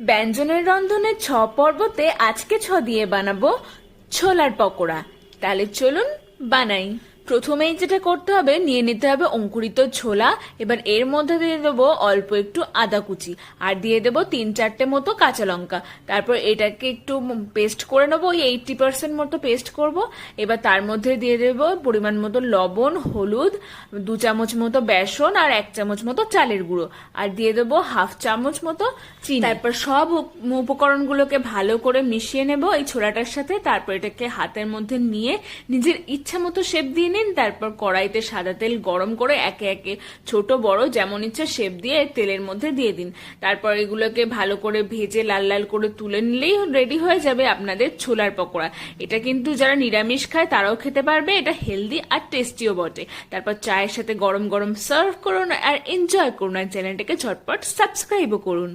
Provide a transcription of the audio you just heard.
ব্যঞ্জনের রন্ধনের ছ পর্বতে আজকে ছ দিয়ে বানাবো ছোলার পকোড়া। তাহলে চলুন বানাই। প্রথমেই যেটা করতে হবে, নিয়ে নিতে হবে অঙ্কুরিত ছোলা। এবার এর মধ্যে দিয়ে দেবো অল্প একটু আদা কুচি। আর দিয়ে দেবো তিন চারটে মতো কাঁচা লঙ্কা। তারপর এটাকে একটু পেস্ট করে নেব, ওই এইটটি পার্সেন্ট মতো পেস্ট করব। এবার তার মধ্যে দিয়ে দেবো পরিমাণ মতো লবণ, হলুদ, দু চামচ মতো বেসন আর এক চামচ মতো চালের গুঁড়ো। আর দিয়ে দেবো হাফ চামচ মতো চিনি। তারপর সব উপ- উপকরণগুলোকে ভালো করে মিশিয়ে নেব এই ছোলাটার সাথে। তারপর এটাকে হাতের মধ্যে নিয়ে নিজের ইচ্ছা মতো শেপ দিয়ে নিন, তারপর কড়াইতে সাদা তেল গরম করে একে একে ছোট বড় যেমন ইচ্ছা শেপ দিয়ে তেলের মধ্যে দিয়ে দিন। তারপর এগুলোকে ভালো করে ভেজে লাল লাল করে তুলে নিলেই রেডি হয়ে যাবে আপনাদের ছোলার পকোড়া। এটা কিন্তু যারা নিরামিষ খায় তারাও খেতে পারবে, এটা হেলদি আর টেস্টিও বটে। তারপর চায়ের সাথে গরম গরম সার্ভ করুন আর এনজয় করুন আর চ্যানেলটাকে ঝটপট সাবস্ক্রাইবও করুন।